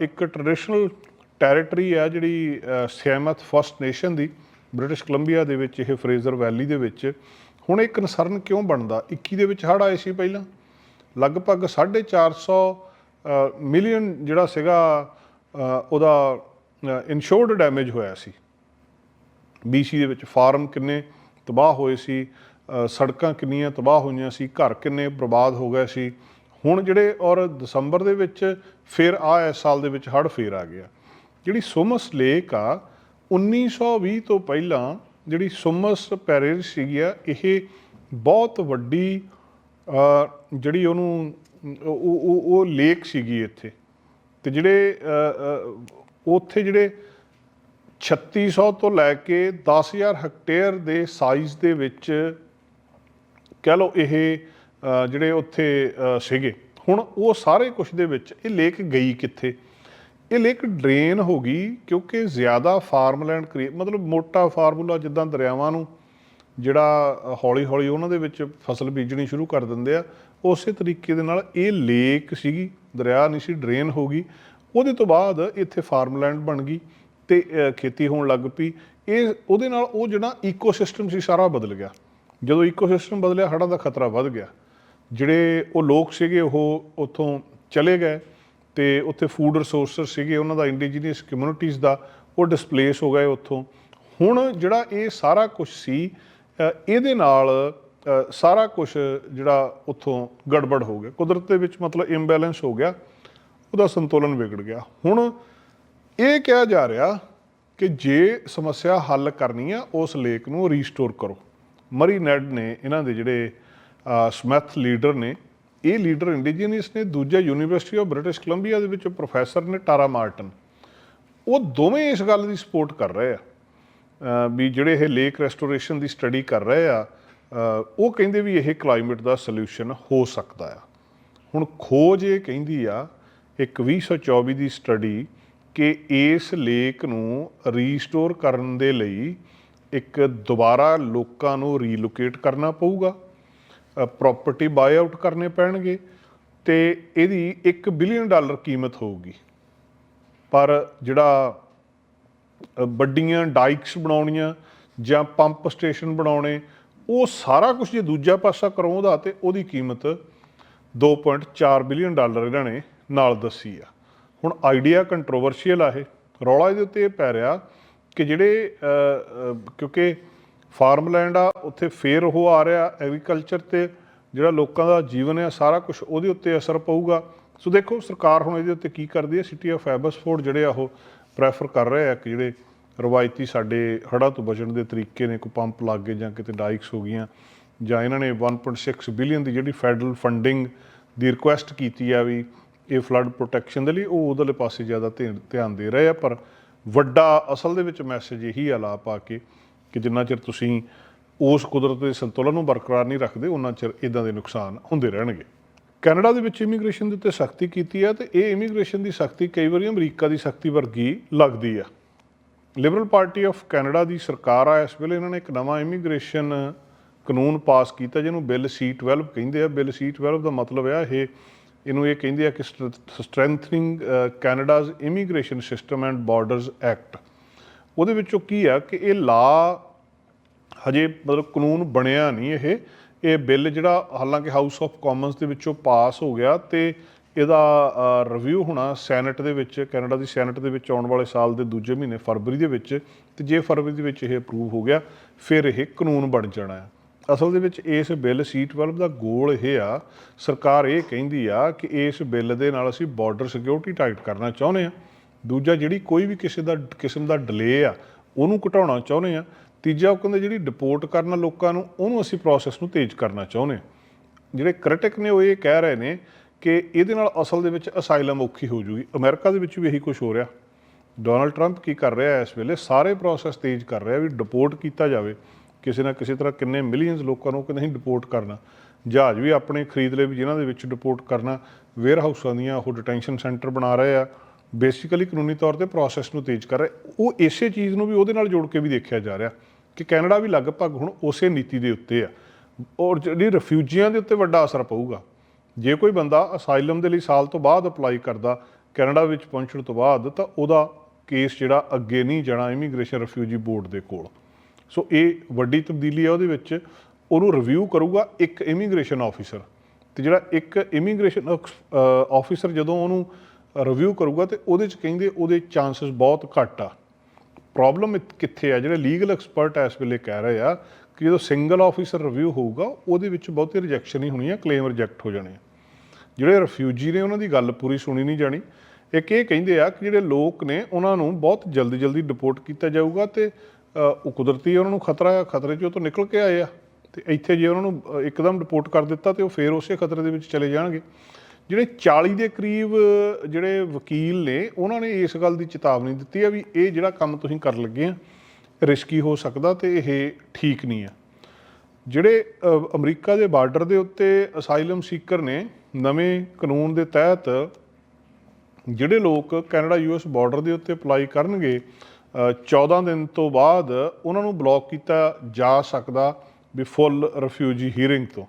ਇੱਕ ਟ੍ਰੈਡੀਸ਼ਨਲ ਟੈਰੀਟਰੀ ਹੈ ਜਿਹੜੀ ਅ, ਸੈਮਥ ਫਸਟ ਨੇਸ਼ਨ ਦੀ ਬ੍ਰਿਟਿਸ਼ ਕੋਲੰਬੀਆ ਦੇ ਵਿੱਚ ਇਹ ਫਰੇਜ਼ਰ ਵੈਲੀ ਦੇ ਵਿੱਚ ਹੁਣ ਇਹ ਕਨਸਰਨ ਕਿਉਂ ਬਣਦਾ? 21 ਦੇ ਵਿੱਚ ਹੜ੍ਹ ਆਏ ਸੀ ਪਹਿਲਾਂ। ਲਗਭਗ 450 ਮਿਲੀਅਨ ਜਿਹੜਾ ਸੀਗਾ ਉਹਦਾ ਇਨਸ਼ੋਰਡ ਡੈਮੇਜ ਹੋਇਆ ਸੀ। ਬੀਸੀ ਦੇ ਵਿੱਚ ਫਾਰਮ ਕਿੰਨੇ ਤਬਾਹ ਹੋਏ ਸੀ ਸੜਕਾਂ ਕਿੰਨੀਆਂ ਤਬਾਹ ਹੋਈਆਂ ਸੀ, ਘਰ ਕਿੰਨੇ ਬਰਬਾਦ ਹੋ ਗਏ ਸੀ। ਹੁਣ ਜਿਹੜੇ ਔਰ ਦਸੰਬਰ ਦੇ ਵਿੱਚ ਫਿਰ ਆ ਇਸ ਸਾਲ ਦੇ ਵਿੱਚ ਹੜ੍ਹ ਫੇਰ ਆ ਗਿਆ। ਜਿਹੜੀ ਸੋਮਸ ਲੇਕ ਆ 1920 ਤੋਂ ਪਹਿਲਾਂ ਜਿਹੜੀ ਸੁਮਸ ਪੈਰਿਸ ਸੀਗੀ ਆ, ਇਹ ਬਹੁਤ ਵੱਡੀ ਜਿਹੜੀ ਉਹਨੂੰ, ਉਹ, ਉਹ- ਲੇਕ ਸੀਗੀ ਇੱਥੇ। ਤੇ ਜਿਹੜੇ ਉੱਥੇ ਜਿਹੜੇ 3600 ਤੋਂ ਲੈ ਕੇ 10000 ਹੈਕਟੇਅਰ ਦੇ ਸਾਈਜ਼ ਦੇ ਵਿੱਚ ਕਹਿ ਲਓ ਇਹ ਜਿਹੜੇ ਉੱਥੇ ਸੀਗੇ। ਹੁਣ ਉਹ ਸਾਰੇ ਕੁਝ ਦੇ ਵਿੱਚ ਇਹ ਲੇਕ ਗਈ ਕਿੱਥੇ? ਇਹ ਲੇਕ ਡਰੇਨ ਹੋ ਗਈ ਕਿਉਂਕਿ ਜ਼ਿਆਦਾ ਫਾਰਮਲੈਂਡ ਕ੍ਰੀਏ ਮਤਲਬ ਮੋਟਾ ਫਾਰਮੂਲਾ ਜਿੱਦਾਂ ਦਰਿਆਵਾਂ ਨੂੰ ਜਿਹੜਾ ਹੌਲੀ ਹੌਲੀ ਉਹਨਾਂ ਦੇ ਵਿੱਚ ਫਸਲ ਬੀਜਣੀ ਸ਼ੁਰੂ ਕਰ ਦਿੰਦੇ ਆ, ਉਸੇ ਤਰੀਕੇ ਦੇ ਨਾਲ ਇਹ ਲੇਕ ਸੀਗੀ, ਦਰਿਆ ਨਹੀਂ ਸੀ, ਡਰੇਨ ਹੋ ਗਈ। ਉਹਦੇ ਤੋਂ ਬਾਅਦ ਇੱਥੇ ਫਾਰਮਲੈਂਡ ਬਣ ਗਈ ਤੇ ਖੇਤੀ ਹੋਣ ਲੱਗ ਪਈ। ਇਹ, ਉਹਦੇ ਨਾਲ ਉਹ ਜਿਹੜਾ ਈਕੋਸਿਸਟਮ ਸੀ ਸਾਰਾ ਬਦਲ ਗਿਆ। ਜਦੋਂ ਈਕੋਸਿਸਟਮ ਬਦਲਿਆ, ਹੜ੍ਹਾਂ ਦਾ ਖਤਰਾ ਵੱਧ ਗਿਆ। ਜਿਹੜੇ ਉਹ ਲੋਕ ਸੀਗੇ, ਉਹ ਉੱਥੋਂ ਚਲੇ ਗਏ। ਤੇ ਉੱਥੇ ਫੂਡ ਰਿਸੋਰਸਸ ਸੀਗੇ, ਉਹਨਾਂ ਦਾ ਇੰਡੀਜੀਨੀਅਸ ਕਮਿਊਨਿਟੀਜ਼ ਦਾ, ਉਹ ਡਿਸਪਲੇਸ ਹੋ ਗਏ ਉੱਥੋਂ। ਹੁਣ ਜਿਹੜਾ ਇਹ ਸਾਰਾ ਕੁਝ ਸੀ ਇਹਦੇ ਨਾਲ ਸਾਰਾ ਕੁਝ ਜਿਹੜਾ ਉੱਥੋਂ ਗੜਬੜ ਹੋ ਗਿਆ। ਕੁਦਰਤ ਦੇ ਵਿੱਚ ਮਤਲਬ ਇੰਬੈਲੈਂਸ ਹੋ ਗਿਆ, ਉਹਦਾ ਸੰਤੁਲਨ ਵਿਗੜ ਗਿਆ। ਹੁਣ ਇਹ ਕਿਹਾ ਜਾ ਰਿਹਾ ਕਿ ਜੇ ਸਮੱਸਿਆ ਹੱਲ ਕਰਨੀ ਆ, ਉਸ ਲੇਕ ਨੂੰ ਰੀਸਟੋਰ ਕਰੋ। ਮਰੀ ਨੈਡ ਨੇ ਇਹਨਾਂ ਦੇ ਜਿਹੜੇ ਸਮੈਥ ਲੀਡਰ ਨੇ ਇਹ ਲੀਡਰ ਇੰਡੀਜੀਨੀਅਸ ਨੇ ਦੂਜਾ ਯੂਨੀਵਰਸਿਟੀ ਆਫ ਬ੍ਰਿਟਿਸ਼ ਕੋਲੰਬੀਆ ਦੇ ਵਿੱਚ ਪ੍ਰੋਫੈਸਰ ਨੇ ਟਾਰਾ ਮਾਰਟਨ। ਉਹ ਦੋਵੇਂ ਇਸ ਗੱਲ ਦੀ ਸਪੋਰਟ ਕਰ ਰਹੇ ਆ ਵੀ ਜਿਹੜੇ ਇਹ ਲੇਕ ਰੈਸਟੋਰੇਸ਼ਨ ਦੀ ਸਟੱਡੀ ਕਰ ਰਹੇ ਆ ਉਹ ਕਹਿੰਦੇ ਵੀ ਇਹ ਕਲਾਈਮੇਟ ਦਾ ਸੋਲੂਸ਼ਨ ਹੋ ਸਕਦਾ ਆ। ਹੁਣ ਖੋਜ ਇਹ ਕਹਿੰਦੀ ਆ, ਇੱਕ 2024 ਦੀ ਸਟੱਡੀ ਕਿ ਇਸ ਲੇਕ ਨੂੰ ਰੀਸਟੋਰ ਕਰਨ ਦੇ ਲਈ ਇੱਕ ਦੁਬਾਰਾ ਲੋਕਾਂ ਨੂੰ ਰੀਲੋਕੇਟ ਕਰਨਾ ਪਊਗਾ। ਪ੍ਰਾਪਰਟੀ ਬਾਏ ਆਊਟ ਕਰਨੇ ਪੈਣਗੇ ਤੇ ਇਹਦੀ 1 ਬਿਲੀਅਨ ਡਾਲਰ ਕੀਮਤ ਹੋਊਗੀ। ਪਰ ਜਿਹੜਾ ਵੱਡੀਆਂ ਡਾਈਕਸ ਬਣਾਉਣੀਆਂ ਜਾਂ ਪੰਪ ਸਟੇਸ਼ਨ ਬਣਾਉਣੇ, ਉਹ ਸਾਰਾ ਕੁਝ ਜੇ ਦੂਜਾ ਪਾਸਾ ਕਰਾਉਂਦਾ ਤੇ ਉਹਦੀ ਕੀਮਤ 2.4 ਬਿਲੀਅਨ ਡਾਲਰ ਇਹਨਾਂ ਨੇ ਨਾਲ ਦੱਸੀ ਆ। ਹੁਣ ਆਈਡੀਆ ਕੰਟਰੋਵਰਸ਼ੀਅਲ ਆ ਇਹ। ਰੌਲਾ ਇਹਦੇ ਉੱਤੇ ਇਹ ਪੈ ਰਿਹਾ ਕਿ ਜਿਹੜੇ ਕਿਉਂਕਿ ਫਾਰਮਲੈਂਡ ਆ, ਉੱਥੇ ਫੇਰ ਉਹ ਆ ਰਿਹਾ, ਐਗਰੀਕਲਚਰ ਤੇ ਜਿਹੜਾ ਲੋਕਾਂ ਦਾ ਜੀਵਨ ਹੈ ਸਾਰਾ ਕੁਝ ਉਹਦੇ ਉੱਤੇ ਅਸਰ ਪਊਗਾ। ਸੋ ਦੇਖੋ, ਸਰਕਾਰ ਹੁਣ ਇਹਦੇ ਉੱਤੇ ਕੀ ਕਰਦੀ ਹੈ? ਸਿਟੀ ਆਫ ਐਬਸਫੋਰਡ ਜਿਹੜੇ ਆ, ਉਹ ਪ੍ਰੈਫਰ ਕਰ ਰਹੇ ਆ ਕਿ ਜਿਹੜੇ ਰਵਾਇਤੀ ਸਾਡੇ ਹੜ੍ਹਾਂ ਤੋਂ ਬਚਣ ਦੇ ਤਰੀਕੇ ਨੇ, ਕੋਈ ਪੰਪ ਲੱਗ ਗਏ ਜਾਂ ਕਿਤੇ ਡਾਈਕਸ ਹੋ ਗਈਆਂ, ਜਾਂ ਇਹਨਾਂ ਨੇ 1.6 ਬਿਲੀਅਨ ਦੀ ਜਿਹੜੀ ਫੈਡਰਲ ਫੰਡਿੰਗ ਦੀ ਰਿਕੁਐਸਟ ਕੀਤੀ ਆ ਵੀ ਇਹ ਫਲੱਡ ਪ੍ਰੋਟੈਕਸ਼ਨ ਦੇ ਲਈ, ਉਹ ਉਹਦੇ ਪਾਸੇ ਜ਼ਿਆਦਾ ਧਿਆਨ- ਧਿਆਨ ਦੇ ਰਹੇ ਆ, ਪਰ ਵੱਡਾ ਅਸਲ ਦੇ ਵਿੱਚ ਮੈਸੇਜ ਇਹੀ ਆ ਲਾ ਪਾ ਕੇ ਕਿ ਜਿੰਨਾ ਚਿਰ ਤੁਸੀਂ ਉਸ ਕੁਦਰਤ ਦੇ ਸੰਤੁਲਨ ਨੂੰ ਬਰਕਰਾਰ ਨਹੀਂ ਰੱਖਦੇ, ਉਹਨਾਂ ਚਿਰ ਇਦਾਂ ਦੇ ਨੁਕਸਾਨ ਹੁੰਦੇ ਰਹਿਣਗੇ। ਕੈਨੇਡਾ ਦੇ ਵਿੱਚ ਇਮੀਗ੍ਰੇਸ਼ਨ ਦੇ ਉੱਤੇ ਸਖਤੀ ਕੀਤੀ ਹੈ ਤੇ ਇਹ ਇਮੀਗ੍ਰੇਸ਼ਨ ਦੀ ਸਖਤੀ ਕਈ ਵਾਰੀ ਅਮਰੀਕਾ ਦੀ ਸਖਤੀ ਵਰਗੀ ਲੱਗਦੀ ਆ। ਲਿਬਰਲ ਪਾਰਟੀ ਆਫ ਕੈਨੇਡਾ ਦੀ ਸਰਕਾਰ ਆ, ਇਸ ਵੇਲੇ ਇਹਨਾਂ ਨੇ ਇੱਕ ਨਵਾਂ ਇਮੀਗ੍ਰੇਸ਼ਨ ਕਾਨੂੰਨ ਪਾਸ ਕੀਤਾ, ਜਿਹਨੂੰ ਬਿੱਲ C12 ਕਹਿੰਦੇ ਆ। ਬਿੱਲ C12 ਦਾ ਮਤਲਬ ਆ ਇਹ, ਇਹਨੂੰ ਇਹ ਕਹਿੰਦੇ ਆ ਕਿ Strengthening Canada's Immigration System and Borders Act ਉਹਦੇ ਵਿੱਚੋਂ ਕੀ ਆ ਕਿ ਇਹ ਲਾ ਹਜੇ ਮਤਲਬ ਕਾਨੂੰਨ ਬਣਿਆ ਨਹੀਂ ਇਹ। ਇਹ ਬਿੱਲ ਜਿਹੜਾ ਹਾਲਾਂਕਿ ਹਾਊਸ ਆਫ ਕਾਮਨਸ ਦੇ ਵਿੱਚੋਂ ਪਾਸ ਹੋ ਗਿਆ ਤੇ ਇਹਦਾ ਰਿਵਿਊ ਹੋਣਾ ਸੈਨੇਟ ਦੇ ਵਿੱਚ ਕੈਨੇਡਾ ਦੀ ਸੈਨੇਟ ਦੇ ਵਿੱਚ ਆਉਣ ਵਾਲੇ ਸਾਲ ਦੇ ਦੂਜੇ ਮਹੀਨੇ ਫਰਵਰੀ ਦੇ ਵਿੱਚ ਤੇ ਜੇ ਫਰਵਰੀ ਦੇ ਵਿੱਚ ਇਹ ਅਪਰੂਵ ਹੋ ਗਿਆ, ਫਿਰ ਇਹ ਕਾਨੂੰਨ ਬਣ ਜਾਣਾ ਹੈ। ਅਸਲ ਦੇ ਵਿੱਚ ਇਸ ਬਿੱਲ C12 ਦਾ ਗੋਲ ਇਹ ਆ, ਸਰਕਾਰ ਇਹ ਕਹਿੰਦੀ ਆ ਕਿ ਇਸ ਬਿੱਲ ਦੇ ਨਾਲ ਅਸੀਂ ਬਾਰਡਰ ਸਿਕਿਉਰਿਟੀ ਟਾਈਟ ਕਰਨਾ ਚਾਹੁੰਦੇ ਆ ਦੂਜਾ ਜਿਹੜੀ ਕੋਈ ਵੀ ਕਿਸੇ ਦਾ ਕਿਸਮ ਦਾ ਡਿਲੇ ਆ, ਉਹਨੂੰ ਘਟਾਉਣਾ ਚਾਹੁੰਦੇ ਆ। ਤੀਜਾ ਉਹ ਕਹਿੰਦੇ ਜਿਹੜੀ ਡਿਪੋਰਟ ਕਰਨਾ ਲੋਕਾਂ ਨੂੰ, ਉਹਨੂੰ ਅਸੀਂ ਪ੍ਰੋਸੈਸ ਨੂੰ ਤੇਜ਼ ਕਰਨਾ ਚਾਹੁੰਦੇ ਆ। ਜਿਹੜੇ ਕ੍ਰਿਟਿਕ ਨੇ ਉਹ ਇਹ ਕਹਿ ਰਹੇ ਨੇ ਕਿ ਇਹਦੇ ਨਾਲ ਅਸਲ ਦੇ ਵਿੱਚ ਅਸਾਈਲਮ ਔਖੀ ਹੋ ਜੂਗੀ। ਅਮਰੀਕਾ ਦੇ ਵਿੱਚ ਵੀ ਇਹੀ ਕੁਝ ਹੋ ਰਿਹਾ। ਡੋਨਲਡ ਟਰੰਪ ਕੀ ਕਰ ਰਿਹਾ ਹੈ ਇਸ ਵੇਲੇ? ਸਾਰੇ ਪ੍ਰੋਸੈਸ ਤੇਜ਼ ਕਰ ਰਿਹਾ ਵੀ ਡਿਪੋਰਟ ਕੀਤਾ ਜਾਵੇ। ਕਿਸੇ ਨਾ ਕਿਸੇ ਤਰ੍ਹਾਂ ਕਿੰਨੇ ਮਿਲੀਅਨਸ ਲੋਕਾਂ ਨੂੰ ਕਿ ਨਹੀਂ ਡਿਪੋਰਟ ਕਰਨਾ। ਜਹਾਜ਼ ਵੀ ਆਪਣੇ ਖਰੀਦ ਲਏ ਵੀ ਜਿਨ੍ਹਾਂ ਦੇ ਵਿੱਚ ਡਿਪੋਰਟ ਕਰਨਾ। ਵੇਅਰ ਹਾਊਸਾਂ ਦੀਆਂ ਉਹ ਡਿਟੈਂਸ਼ਨ ਸੈਂਟਰ ਬਣਾ ਰਹੇ ਆ। ਬੇਸਿਕਲੀ ਕਾਨੂੰਨੀ ਤੌਰ ਤੇ ਪ੍ਰੋਸੈਸ ਨੂੰ ਤੇਜ਼ ਕਰ ਰਿਹਾ ਉਹ ਇਸੇ ਚੀਜ਼ ਨੂੰ ਵੀ ਉਹਦੇ ਨਾਲ ਜੋੜ ਕੇ ਵੀ ਦੇਖਿਆ ਜਾ ਰਿਹਾ ਕਿ ਕੈਨੇਡਾ ਵੀ ਲਗਭਗ ਹੁਣ ਉਸੇ ਨੀਤੀ ਦੇ ਉੱਤੇ ਆ। ਔਰ ਜਿਹੜੀ ਰਿਫਿਊਜੀਆਂ ਦੇ ਉੱਤੇ ਵੱਡਾ ਅਸਰ ਪਊਗਾ। ਜੇ ਕੋਈ ਬੰਦਾ ਅਸਾਈਲਮ ਦੇ ਲਈ ਸਾਲ ਤੋਂ ਬਾਅਦ ਅਪਲਾਈ ਕਰਦਾ, ਕੈਨੇਡਾ ਵਿੱਚ ਪਹੁੰਚਣ ਤੋਂ ਬਾਅਦ, ਤਾਂ ਉਹਦਾ ਕੇਸ ਜਿਹੜਾ ਅੱਗੇ ਨਹੀਂ ਜਾਣਾ ਇਮੀਗ੍ਰੇਸ਼ਨ ਰਿਫਿਊਜੀ ਬੋਰਡ ਦੇ ਕੋਲ। ਸੋ ਇਹ ਵੱਡੀ ਤਬਦੀਲੀ ਹੈ ਉਹਦੇ ਵਿੱਚ। ਉਹਨੂੰ ਰਿਵਿਊ ਕਰੂਗਾ ਇੱਕ ਇਮੀਗ੍ਰੇਸ਼ਨ ਆਫੀਸਰ ਤੇ ਜਿਹੜਾ ਇੱਕ ਇਮੀਗ੍ਰੇਸ਼ਨ ਆਫੀਸਰ ਜਦੋਂ ਉਹਨੂੰ ਰਿਵਿਊ ਕਰੂਗਾ ਤੇ ਉਹਦੇ ਚ ਕਹਿੰਦੇ ਉਹਦੇ ਚਾਂਸਸ ਬਹੁਤ ਘੱਟ ਆ। ਪ੍ਰੋਬਲਮ ਕਿੱਥੇ ਆ? ਜਿਹੜੇ ਲੀਗਲ ਐਕਸਪਰਟ ਇਸ ਵੇਲੇ ਕਹਿ ਰਹੇ ਆ ਕਿ ਜਦੋਂ ਸਿੰਗਲ ਆਫੀਸਰ ਰਿਵਿਊ ਹੋਊਗਾ, ਉਹਦੇ ਵਿੱਚ ਬਹੁਤੀ ਰਿਜੈਕਸ਼ਨ ਹੀ ਹੋਣੀ ਆ ਕਲੇਮ ਰਿਜੈਕਟ ਹੋ ਜਾਣੇ ਆ। ਜਿਹੜੇ ਰਿਫਿਊਜੀ ਨੇ ਉਹਨਾਂ ਦੀ ਗੱਲ ਪੂਰੀ ਸੁਣੀ ਨਹੀਂ ਜਾਣੀ। ਇੱਕ ਇਹ ਕਹਿੰਦੇ ਆ ਕਿ ਜਿਹੜੇ ਲੋਕ ਨੇ, ਉਹਨਾਂ ਨੂੰ ਬਹੁਤ ਜਲਦੀ ਜਲਦੀ ਡਿਪੋਰਟ ਕੀਤਾ ਜਾਊਗਾ ਤੇ ਉਹ ਕੁਦਰਤੀ ਉਹਨਾਂ ਨੂੰ ਖਤਰਾ ਆ, ਖਤਰੇ 'ਚੋਂ ਤੋਂ ਨਿਕਲ ਕੇ ਆਏ ਆ। ਤੇ ਇੱਥੇ ਜੇ ਉਹਨਾਂ ਨੂੰ ਇੱਕਦਮ ਡਿਪੋਰਟ ਕਰ ਦਿੱਤਾ ਤੇ ਉਹ ਫੇਰ ਉਸੇ ਖਤਰੇ ਦੇ ਵਿੱਚ ਚਲੇ ਜਾਣਗੇ। ਜਿਹੜੇ 40 ਦੇ ਕਰੀਬ ਜਿਹੜੇ ਵਕੀਲ ਨੇ ਉਹਨਾਂ ਨੇ ਇਸ ਗੱਲ ਦੀ ਚੇਤਾਵਨੀ ਦਿੱਤੀ ਆ ਵੀ ਇਹ ਜਿਹੜਾ ਕੰਮ ਤੁਸੀਂ ਕਰਨ ਲੱਗੇ ਆ ਰਿਸਕੀ ਹੋ ਸਕਦਾ ਤੇ ਇਹ ਠੀਕ ਨਹੀਂ ਆ। ਜਿਹੜੇ ਅਮਰੀਕਾ ਦੇ ਬਾਰਡਰ ਦੇ ਉੱਤੇ ਅਸਾਈਲਮ ਸੀਕਰ ਨੇ ਨਵੇਂ ਕਾਨੂੰਨ ਦੇ ਤਹਿਤ ਜਿਹੜੇ ਲੋਕ ਕੈਨੇਡਾ ਯੂਐਸ ਬਾਰਡਰ ਦੇ ਉੱਤੇ ਅਪਲਾਈ ਕਰਨਗੇ ਅ, 14 ਦਿਨ ਤੋਂ ਬਾਅਦ ਉਹਨਾਂ ਨੂੰ ਬਲੌਕ ਕੀਤਾ ਜਾ ਸਕਦਾ ਵੀ ਫੁੱਲ ਰਿਫਿਊਜੀ ਹੀਅਰਿੰਗ ਤੋਂ।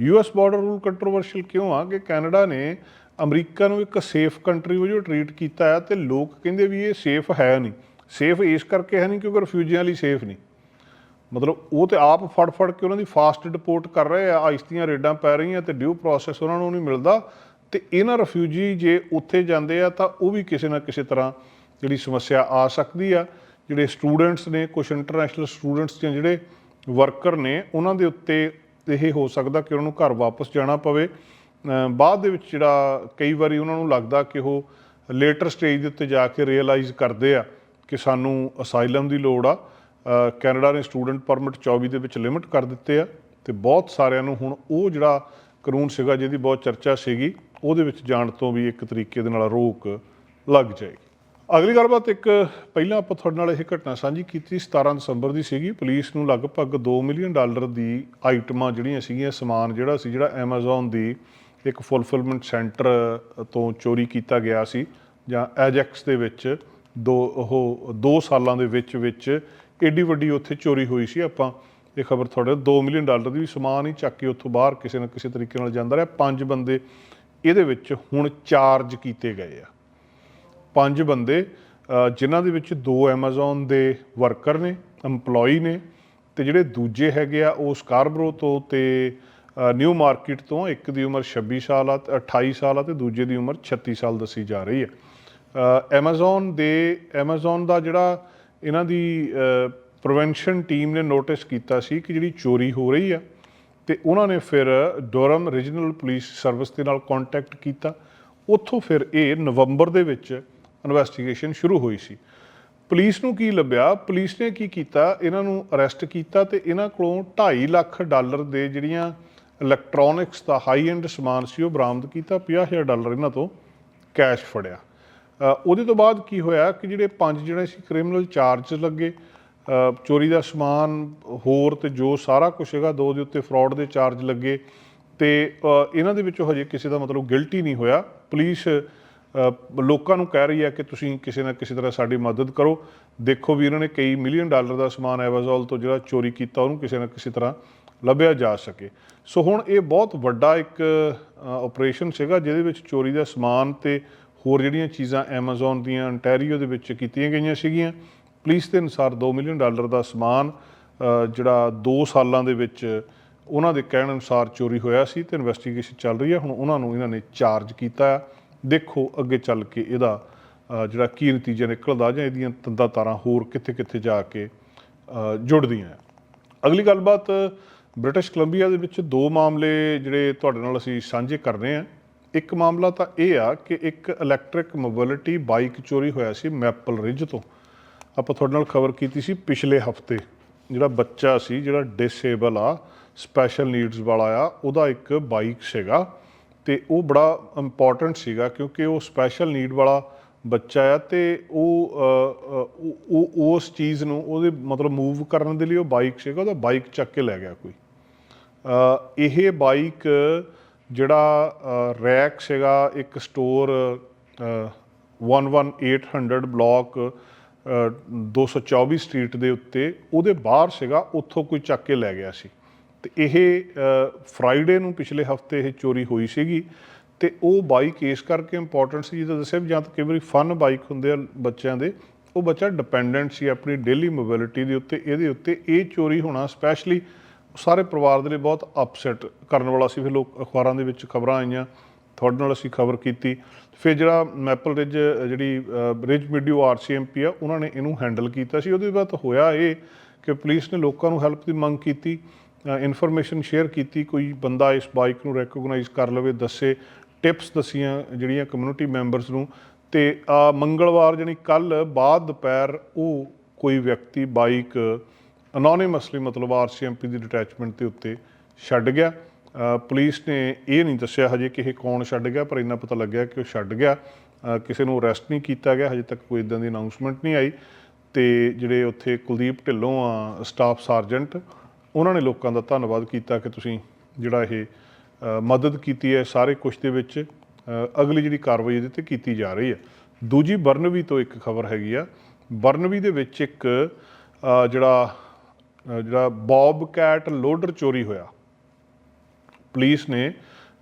ਯੂਐਸ ਬਾਰਡਰ ਰੂਲ ਕੰਟਰੋਵਰਸ਼ੀਅਲ ਕਿਉਂ ਆ? ਕਿ ਕੈਨੇਡਾ ਨੇ ਅਮਰੀਕਾ ਨੂੰ ਇੱਕ ਸੇਫ ਕੰਟਰੀ ਵਜੋਂ ਟਰੀਟ ਕੀਤਾ ਹੈ ਤੇ ਲੋਕ ਕਹਿੰਦੇ ਵੀ ਇਹ ਸੇਫ ਹੈ ਨਹੀਂ। ਸੇਫ ਇਸ ਕਰਕੇ ਹੈ ਨਹੀਂ ਕਿਉਂਕਿ ਰਿਫਿਊਜੀਆਂ ਲਈ ਸੇਫ ਨਹੀਂ। ਮਤਲਬ ਉਹ ਤੇ ਆਪ ਫੜ ਫੜ ਕੇ ਉਹਨਾਂ ਦੀ ਫਾਸਟ ਡਿਪੋਰਟ ਕਰ ਰਹੇ ਆ, ਆਈਸ ਰੇਡਾਂ ਪੈ ਰਹੀਆਂ ਤੇ ਡਿਊ ਪ੍ਰੋਸੈਸ ਉਹਨਾਂ ਨੂੰ ਨਹੀਂ ਮਿਲਦਾ। ਤੇ ਇਹਨਾਂ ਰਿਫਿਊਜੀ ਜੇ ਉੱਥੇ ਜਾਂਦੇ ਆ ਤਾਂ ਉਹ ਵੀ ਕਿਸੇ ਨਾ ਕਿਸੇ ਤਰ੍ਹਾਂ ਜਿਹੜੀ ਸਮੱਸਿਆ ਆ ਸਕਦੀ ਆ। ਜਿਹੜੇ ਸਟੂਡੈਂਟਸ ਨੇ ਕੁਝ ਇੰਟਰਨੈਸ਼ਨਲ ਸਟੂਡੈਂਟਸ ਜਾਂ ਜਿਹੜੇ ਵਰਕਰ ਨੇ, ਉਹਨਾਂ ਦੇ ਉੱਤੇ ਇਹ ਹੋ ਸਕਦਾ ਕਿ ਉਹਨਾਂ ਨੂੰ ਘਰ ਵਾਪਸ ਜਾਣਾ ਪਵੇ। ਬਾਅਦ ਦੇ ਵਿੱਚ ਜਿਹੜਾ ਕਈ ਵਾਰੀ ਉਹਨਾਂ ਨੂੰ ਲੱਗਦਾ ਕਿ ਉਹ ਲੇਟਰ ਸਟੇਜ ਦੇ ਉੱਤੇ ਜਾ ਕੇ ਰੀਅਲਾਈਜ਼ ਕਰਦੇ ਆ ਕਿ ਸਾਨੂੰ ਅਸਾਈਲਮ ਦੀ ਲੋੜ ਆ। ਕੈਨੇਡਾ ਨੇ ਸਟੂਡੈਂਟ ਪਰਮਿਟ 24 ਦੇ ਵਿੱਚ ਲਿਮਿਟ ਕਰ ਦਿੱਤੇ ਆ ਤੇ ਬਹੁਤ ਸਾਰਿਆਂ ਨੂੰ ਹੁਣ ਉਹ ਜਿਹੜਾ ਕਾਨੂੰਨ ਸੀਗਾ ਜਿਹਦੀ ਬਹੁਤ ਚਰਚਾ ਸੀਗੀ, ਉਹਦੇ ਵਿੱਚ ਜਾਣ ਤੋਂ ਵੀ ਇੱਕ ਤਰੀਕੇ ਦੇ ਨਾਲ ਰੋਕ ਲੱਗ ਜਾਏਗੀ। ਅਗਲੀ ਗੱਲਬਾਤ ਇੱਕ, ਪਹਿਲਾਂ ਆਪਾਂ ਤੁਹਾਡੇ ਨਾਲ ਇਹ ਘਟਨਾ ਸਾਂਝੀ ਕੀਤੀ 17 ਦਸੰਬਰ ਦੀ ਸੀਗੀ। ਪੁਲਿਸ ਨੂੰ ਲਗਭਗ 2 ਮਿਲੀਅਨ ਡਾਲਰ ਦੀ ਆਈਟਮਾਂ ਜਿਹੜੀਆਂ ਸੀਗੀਆਂ, ਸਮਾਨ ਜਿਹੜਾ ਸੀ, ਜਿਹੜਾ Amazon ਦੀ ਇੱਕ ਫੁਲਫਿਲਮੈਂਟ ਸੈਂਟਰ ਤੋਂ ਚੋਰੀ ਕੀਤਾ ਗਿਆ ਸੀ ਜਾਂ ਐਜੈਕਸ ਦੇ ਵਿੱਚ ਦੋ, ਉਹ 2 ਸਾਲਾਂ ਦੇ ਵਿੱਚ ਵਿੱਚ ਏਡੀ ਵੱਡੀ ਉੱਥੇ ਚੋਰੀ ਹੋਈ ਸੀ। ਆਪਾਂ ਇਹ ਖਬਰ ਤੁਹਾਡੇ 2 ਮਿਲੀਅਨ ਡਾਲਰ ਦੀ ਵੀ ਸਮਾਨ ਹੀ ਚੱਕ ਕੇ ਉੱਥੋਂ ਬਾਹਰ ਕਿਸੇ ਨਾ ਕਿਸੇ ਤਰੀਕੇ ਨਾਲ ਜਾਂਦਾ ਰਿਹਾ। ਪੰਜ ਬੰਦੇ ਇਹਦੇ ਵਿੱਚ ਹੁਣ ਚਾਰਜ ਕੀਤੇ ਗਏ ਆ। ਪੰਜ ਬੰਦੇ ਜਿਨ੍ਹਾਂ ਦੇ ਵਿੱਚ ਦੋ Amazon ਦੇ ਵਰਕਰ ਨੇ EMPLOYE ਨੇ ਤੇ ਜਿਹੜੇ ਦੂਜੇ ਹੈਗੇ ਆ ਉਹ ਸਕਾਰਬਰੋ ਤੋਂ ਤੇ ਨਿਊ ਮਾਰਕੀਟ ਤੋਂ ਇੱਕ ਦੀ ਉਮਰ 26 ਸਾਲ ਆ ਤੇ 28 ਸਾਲ ਆ ਤੇ ਦੂਜੇ ਦੀ ਉਮਰ 36 ਸਾਲ ਦੱਸੀ ਜਾ ਰਹੀ ਹੈ। ਅ, Amazon ਦੇ Amazon ਦਾ ਜਿਹੜਾ ਇਹਨਾਂ ਦੀ ਪ੍ਰੀਵੈਂਸ਼ਨ ਟੀਮ ਨੇ ਨੋਟਿਸ ਕੀਤਾ ਸੀ ਕਿ ਜਿਹੜੀ ਚੋਰੀ ਹੋ ਰਹੀ ਆ ਤੇ ਉਹਨਾਂ ਨੇ ਫਿਰ ਡੋਰਮ ਰੀਜਨਲ ਪੁਲਿਸ ਸਰਵਿਸ ਦੇ ਨਾਲ ਕੰਟੈਕਟ ਕੀਤਾ। ਉੱਥੋਂ ਫਿਰ ਇਹ ਨਵੰਬਰ ਦੇ ਵਿੱਚ ਇਨਵੈਸਟੀਗੇਸ਼ਨ ਸ਼ੁਰੂ ਹੋਈ ਸੀ। ਪੁਲਿਸ ਨੂੰ ਕੀ ਲੱਭਿਆ? ਪੁਲਿਸ ਨੇ ਕੀ ਕੀਤਾ? ਇਹਨਾਂ ਨੂੰ ਅਰੈਸਟ ਕੀਤਾ ਤੇ ਇਹਨਾਂ ਕੋਲੋਂ 2.5 ਲੱਖ ਡਾਲਰ ਦੇ ਜਿਹੜੀਆਂ ਇਲੈਕਟ੍ਰੋਨਿਕਸ ਦਾ ਹਾਈ ਐਂਡ ਸਮਾਨ ਸੀ, ਉਹ ਬਰਾਮਦ ਕੀਤਾ 50000 ਡਾਲਰ ਇਹਨਾਂ ਤੋਂ ਕੈਸ਼ ਫੜਿਆ। ਉਹਦੇ ਤੋਂ ਬਾਅਦ ਕੀ ਹੋਇਆ ਕਿ ਜਿਹੜੇ ਪੰਜ ਜਿਹੜੇ ਸੀ ਕ੍ਰਿਮੀਨਲ ਚਾਰਜ ਲੱਗੇ ਚੋਰੀ ਦਾ ਸਮਾਨ, ਹੋਰ ਤੇ ਜੋ ਸਾਰਾ ਕੁਝ ਹੈਗਾ, ਦੋ ਦੇ ਉੱਤੇ ਫਰਾਡ ਦੇ ਚਾਰਜ ਲੱਗੇ ਤੇ ਇਹਨਾਂ ਦੇ ਵਿੱਚੋਂ ਹਜੇ ਕਿਸੇ ਦਾ ਮਤਲਬ ਗਿਲਟੀ ਨਹੀਂ ਹੋਇਆ। ਪੁਲਿਸ ਲੋਕਾਂ ਨੂੰ ਕਹਿ ਰਹੀ ਹੈ ਕਿ ਤੁਸੀਂ ਕਿਸੇ ਨਾ ਕਿਸੇ ਤਰ੍ਹਾਂ ਸਾਡੀ ਮਦਦ ਕਰੋ। ਦੇਖੋ ਵੀ ਇਹਨਾਂ ਨੇ ਕਈ ਮਿਲੀਅਨ ਡਾਲਰ ਦਾ ਸਮਾਨ ਐਵਾਜ਼ੋਲ ਤੋਂ ਜਿਹੜਾ ਚੋਰੀ ਕੀਤਾ, ਉਹਨੂੰ ਕਿਸੇ ਨਾ ਕਿਸੇ ਤਰ੍ਹਾਂ ਲੱਭਿਆ ਜਾ ਸਕੇ। ਸੋ ਹੁਣ ਇਹ ਬਹੁਤ ਵੱਡਾ ਇੱਕ ਆਪਰੇਸ਼ਨ ਸੀਗਾ, ਜਿਹਦੇ ਵਿੱਚ ਚੋਰੀ ਦਾ ਸਮਾਨ ਤੇ ਹੋਰ ਜਿਹੜੀਆਂ ਚੀਜ਼ਾਂ Amazon ਦੀਆਂ ਅੰਟੈਰੀਓ ਦੇ ਵਿੱਚ ਕੀਤੀਆਂ ਗਈਆਂ ਸੀਗੀਆਂ। ਪੁਲਿਸ ਦੇ ਅਨੁਸਾਰ 2 ਮਿਲੀਅਨ ਡਾਲਰ ਦਾ ਸਮਾਨ ਜਿਹੜਾ 2 ਸਾਲਾਂ ਦੇ ਵਿੱਚ ਉਹਨਾਂ ਦੇ ਕਹਿਣ ਅਨੁਸਾਰ ਚੋਰੀ ਹੋਇਆ ਸੀ ਤੇ ਇਨਵੈਸਟੀਗੇਸ਼ਨ ਚੱਲ ਰਹੀ ਹੈ। ਹੁਣ ਉਹਨਾਂ ਨੂੰ ਇਹਨਾਂ ਨੇ ਚਾਰਜ ਕੀਤਾ। ਆ ਦੇਖੋ ਅੱਗੇ ਚੱਲ ਕੇ ਇਹਦਾ ਜਿਹੜਾ ਕੀ ਨਤੀਜਾ ਨਿਕਲਦਾ ਜਾਂ ਇਹਦੀਆਂ ਤੰਦਾਂ ਤਾਰਾਂ ਹੋਰ ਕਿੱਥੇ-ਕਿੱਥੇ ਜਾ ਕੇ ਜੁੜਦੀਆਂ ਅਗਲੀ ਗੱਲਬਾਤ, ਬ੍ਰਿਟਿਸ਼ ਕੋਲੰਬੀਆ ਦੇ ਵਿੱਚ ਦੋ ਮਾਮਲੇ ਜਿਹੜੇ ਤੁਹਾਡੇ ਨਾਲ ਅਸੀਂ ਸਾਂਝੇ ਕਰ ਰਹੇ ਹਾਂ। ਇੱਕ ਮਾਮਲਾ ਤਾਂ ਇਹ ਆ ਕਿ ਇੱਕ ਇਲੈਕਟ੍ਰਿਕ ਮੋਬਿਲਿਟੀ ਬਾਈਕ ਚੋਰੀ ਹੋਇਆ ਸੀ ਮੈਪਲ ਰਿਜ ਤੋਂ। ਆਪਾਂ ਤੁਹਾਡੇ ਨਾਲ ਖਬਰ ਕੀਤੀ ਸੀ ਪਿਛਲੇ ਹਫ਼ਤੇ। ਜਿਹੜਾ ਬੱਚਾ ਸੀ, ਜਿਹੜਾ ਡਿਸੇਬਲ ਆ ਸਪੈਸ਼ਲ ਨੀਡਸ ਵਾਲਾ ਆ, ਉਹਦਾ ਇੱਕ ਬਾਈਕ ਸੀਗਾ। ਤੇ ਉਹ ਬੜਾ ਇੰਪੋਰਟੈਂਟ ਸੀਗਾ ਕਿਉਂਕਿ ਉਹ ਸਪੈਸ਼ਲ ਨੀਡ ਵਾਲਾ ਬੱਚਾ ਆ ਤੇ ਉਹ ਉਹ- ਉਸ ਚੀਜ਼ ਨੂੰ ਉਹਦੇ ਮਤਲਬ ਮੂਵ ਕਰਨ ਦੇ ਲਈ ਉਹ ਬਾਈਕ ਸੀਗਾ ਉਹਦਾ ਬਾਈਕ ਚੱਕ ਕੇ ਲੈ ਗਿਆ ਕੋਈ। ਇਹ ਬਾਈਕ ਜਿਹੜਾ ਰੈਕ ਸੀਗਾ ਇੱਕ store uh, 11800 block uh, 224 street ਦੇ ਉੱਤੇ ਉਹਦੇ ਬਾਹਰ ਸੀਗਾ ਉੱਥੋਂ ਕੋਈ ਚੱਕ ਕੇ ਲੈ ਗਿਆ ਸੀ। ਤੇ ਇਹ ਫਰਾਈਡੇ ਨੂੰ ਪਿਛਲੇ ਹਫ਼ਤੇ ਇਹ ਚੋਰੀ ਹੋਈ ਸੀਗੀ ਤੇ ਉਹ ਬਾਈਕ ਇਸ ਕਰਕੇ ਇੰਪੋਰਟੈਂਟ ਸੀ ਜਿਹਦਾ ਦੱਸਿਆ ਵੀ ਜਾਂ ਤਾਂ ਕਈ ਵਾਰੀ ਫਨ ਬਾਈਕ ਹੁੰਦੇ ਆ ਬੱਚਿਆਂ ਦੇ ਉਹ ਬੱਚਾ ਡਿਪੈਂਡੈਂਟ ਸੀ ਆਪਣੀ ਡੇਲੀ ਮੋਬਿਲਿਟੀ ਦੇ ਉੱਤੇ ਇਹਦੇ ਉੱਤੇ ਇਹ ਚੋਰੀ ਹੋਣਾ ਸਪੈਸ਼ਲੀ ਸਾਰੇ ਪਰਿਵਾਰ ਦੇ ਲਈ ਬਹੁਤ ਅਪਸੈਟ ਕਰਨ ਵਾਲਾ ਸੀ ਫਿਰ ਲੋਕ ਅਖਬਾਰਾਂ ਦੇ ਵਿੱਚ ਖਬਰਾਂ ਆਈਆਂ ਤੁਹਾਡੇ ਨਾਲ ਅਸੀਂ ਖਬਰ ਕੀਤੀ ਫਿਰ ਜਿਹੜਾ ਮੈਪਲ ਰਿਜ ਜਿਹੜੀ ਅ, ਰਿਜ ਮੀਡੀਓ ਆਰਸੀਐਮਪੀ ਆ ਉਹਨਾਂ ਨੇ ਇਹਨੂੰ ਹੈਂਡਲ ਕੀਤਾ ਸੀ ਉਹਦੇ ਬਾਅਦ ਹੋਇਆ ਇਹ ਕਿ ਪੁਲਿਸ ਨੇ ਲੋਕਾਂ ਨੂੰ ਹੈਲਪ ਦੀ ਮੰਗ ਕੀਤੀ ਇਨਫੋਰਮੇਸ਼ਨ ਸ਼ੇਅਰ ਕੀਤੀ ਕੋਈ ਬੰਦਾ ਇਸ ਬਾਈਕ ਨੂੰ ਰੈਕੋਗਨਾਈਜ਼ ਕਰ ਲਵੇ ਦੱਸੇ ਟਿਪਸ ਦਸੀਆਂ ਜਿਹੜੀਆਂ ਕਮਿਊਨਿਟੀ ਮੈਂਬਰਸ ਨੂੰ। ਤੇ ਅ, ਮੰਗਲਵਾਰ ਜਾਨੀ ਕੱਲ ਬਾਅਦ ਦੁਪਹਿਰ ਉਹ ਕੋਈ ਵਿਅਕਤੀ ਬਾਈਕ ਅਨੋਨਿਮਸਲੀ ਮਤਲਬ ਆਰਸੀਐਮਪੀ ਦੀ ਡਿਟੈਚਮੈਂਟ ਦੇ ਉੱਤੇ ਛੱਡ ਗਿਆ। ਪੁਲਿਸ ਨੇ ਇਹ ਨਹੀਂ ਦੱਸਿਆ ਹਜੇ ਕਿ ਇਹ ਕੌਣ ਛੱਡ ਗਿਆ ਪਰ ਇੰਨਾ ਪਤਾ ਲੱਗਿਆ ਕਿ ਉਹ ਛੱਡ ਗਿਆ। ਕਿਸੇ ਨੂੰ ਅਰੈਸਟ ਨਹੀਂ ਕੀਤਾ ਗਿਆ ਹਜੇ ਤੱਕ ਕੋਈ ਇਦਾਂ ਦੀ ਅਨਾਉਂਸਮੈਂਟ ਨਹੀਂ ਆਈ। ਤੇ ਜਿਹੜੇ ਉੱਥੇ ਕੁਲਦੀਪ ਢਿੱਲੋਂ ਆ ਸਟਾਫ ਸਰਜੈਂਟ ਉਹਨਾਂ ਨੇ ਲੋਕਾਂ ਦਾ ਧੰਨਵਾਦ ਕੀਤਾ ਕਿ ਤੁਸੀਂ ਜਿਹੜਾ ਇਹ ਮਦਦ ਕੀਤੀ ਹੈ ਸਾਰੇ ਕੁਛ ਦੇ ਵਿੱਚ ਅਗਲੀ ਜਿਹੜੀ ਕਾਰਵਾਈ ਇਹਦੇ ਤੇ ਕੀਤੀ ਜਾ ਰਹੀ ਹੈ। ਦੂਜੀ ਬਰਨਵੀ ਤੋਂ ਇੱਕ ਖਬਰ ਹੈਗੀ ਆ। ਬਰਨਵੀ ਦੇ ਵਿੱਚ ਇੱਕ ਜਿਹੜਾ ਜਿਹੜਾ ਬੌਬ ਕੈਟ ਲੋਡਰ ਚੋਰੀ ਹੋਇਆ। ਪੁਲਿਸ ਨੇ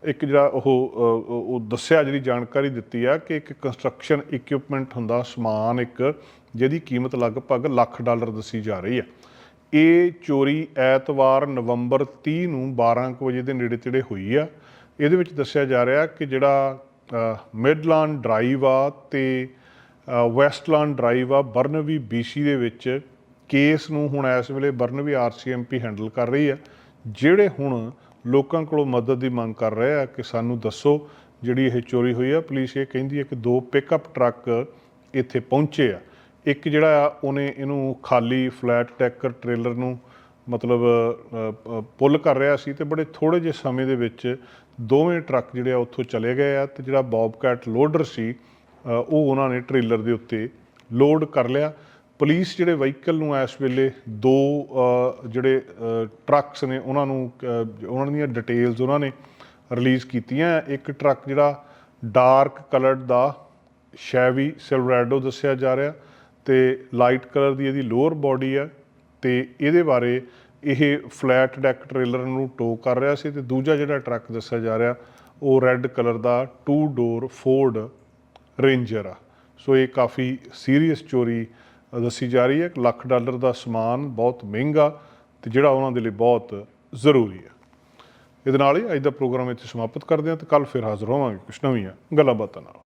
ਇੱਕ ਜਿਹੜਾ ਉਹ ਉਹ ਦੱਸਿਆ, ਜਿਹੜੀ ਜਾਣਕਾਰੀ ਦਿੱਤੀ ਆ ਕਿ ਇੱਕ ਕੰਸਟਰਕਸ਼ਨ ਇਕਵਿਪਮੈਂਟ ਹੁੰਦਾ, ਸਮਾਨ ਇੱਕ, ਜਿਹਦੀ ਕੀਮਤ ਲਗਭਗ ਲੱਖ ਡਾਲਰ ਦੱਸੀ ਜਾ ਰਹੀ ਹੈ। ਇਹ ਚੋਰੀ ਐਤਵਾਰ ਨਵੰਬਰ 30 ਨੂੰ 12 ਕੁ ਵਜੇ ਦੇ ਨੇੜੇ ਤੇੜੇ ਹੋਈ ਆ। ਇਹਦੇ ਵਿੱਚ ਦੱਸਿਆ ਜਾ ਰਿਹਾ ਕਿ ਜਿਹੜਾ ਮਿਡਲੈਂਡ ਡਰਾਈਵ ਆ ਤੇ ਵੈਸਟਲੈਂਡ ਡਰਾਈਵ ਆ, ਬਰਨਵੀ BC ਦੇ ਵਿੱਚ ਕੇਸ ਨੂੰ ਹੁਣ ਇਸ ਵੇਲੇ ਬਰਨਵੀ ਆਰਸੀਐਮਪੀ ਹੈਂਡਲ ਕਰ ਰਹੀ ਆ। ਜਿਹੜੇ ਹੁਣ ਲੋਕਾਂ ਕੋਲੋਂ ਮਦਦ ਦੀ ਮੰਗ ਕਰ ਰਹੇ ਆ ਕਿ ਸਾਨੂੰ ਦੱਸੋ ਜਿਹੜੀ ਇਹ ਚੋਰੀ ਹੋਈ ਆ। ਪੁਲਿਸ ਇਹ ਕਹਿੰਦੀ ਹੈ ਕਿ ਦੋ ਪਿਕਅਪ ਟਰੱਕ ਇੱਥੇ ਪਹੁੰਚੇ ਆ। ਇੱਕ ਜਿਹੜਾ ਆ, ਉਹਨੇ ਇਹਨੂੰ ਖਾਲੀ ਫਲੈਟ ਟੈਕਰ ਟ੍ਰੇਲਰ ਨੂੰ ਮਤਲਬ ਪੁੱਲ ਕਰ ਰਿਹਾ ਸੀ ਤੇ ਬੜੇ ਥੋੜੇ ਜਿਹੇ ਸਮੇਂ ਦੇ ਵਿੱਚ ਦੋਵੇਂ ਟਰੱਕ ਜਿਹੜੇ ਆ ਉੱਥੋਂ ਚਲੇ ਗਏ ਆ ਤੇ ਜਿਹੜਾ ਬੌਬਕੈਟ ਲੋਡਰ ਸੀ ਉਹ ਉਹਨਾਂ ਨੇ ਟ੍ਰੇਲਰ ਦੇ ਉੱਤੇ ਲੋਡ ਕਰ ਲਿਆ। ਪੁਲਿਸ ਜਿਹੜੇ ਵਹੀਕਲ ਨੂੰ ਇਸ ਵੇਲੇ ਦੋ ਜਿਹੜੇ ਟਰੱਕਸ ਨੇ ਉਹਨਾਂ ਨੂੰ ਉਹਨਾਂ ਦੀਆਂ ਡਿਟੇਲਸ ਉਹਨਾਂ ਨੇ ਰਿਲੀਜ਼ ਕੀਤੀਆਂ। ਇੱਕ ਟਰੱਕ ਜਿਹੜਾ ਡਾਰਕ ਕਲਰਡ ਦਾ, ਸ਼ੈਵੀ ਸਿਲਵਰੈਡੋ ਦੱਸਿਆ ਜਾ ਰਿਹਾ। ਤੇ ਲਾਈਟ ਕਲਰ ਦੀ ਇਹਦੀ ਲੋਅਰ ਬਾਡੀ ਆ ਤੇ ਇਹਦੇ ਬਾਰੇ ਇਹ ਫਲੈਟ ਡੈਕ ਟ੍ਰੇਲਰ ਨੂੰ ਟੋ ਕਰ ਰਿਹਾ ਸੀ ਤੇ ਦੂਜਾ ਜਿਹੜਾ ਟਰੱਕ ਦੱਸਿਆ ਜਾ ਰਿਹਾ, ਉਹ ਰੈੱਡ ਕਲਰ ਦਾ ਟੂ ਡੋਰ ਫੋਰਡ ਰੇਂਜਰ ਆ। ਸੋ ਇਹ ਕਾਫੀ ਸੀਰੀਅਸ ਚੋਰੀ ਦੱਸੀ ਜਾ ਰਹੀ ਹੈ ਲੱਖ ਡਾਲਰ ਦਾ ਸਮਾਨ ਬਹੁਤ ਮਹਿੰਗਾ ਤੇ ਜਿਹੜਾ ਉਹਨਾਂ ਦੇ ਲਈ ਬਹੁਤ ਜ਼ਰੂਰੀ ਹੈ ਇਹਦੇ ਨਾਲ ਹੀ ਅੱਜ ਦਾ ਪ੍ਰੋਗਰਾਮ ਇੱਥੇ ਸਮਾਪਤ ਕਰਦੇ ਹਾਂ ਤੇ ਕੱਲ ਫਿਰ ਹਾਜ਼ਰ ਹੋਵਾਂਗੇ ਕੁਝ ਨਵੀਆਂ ਗੱਲਾਂ ਬਾਤਾਂ ਨਾਲ।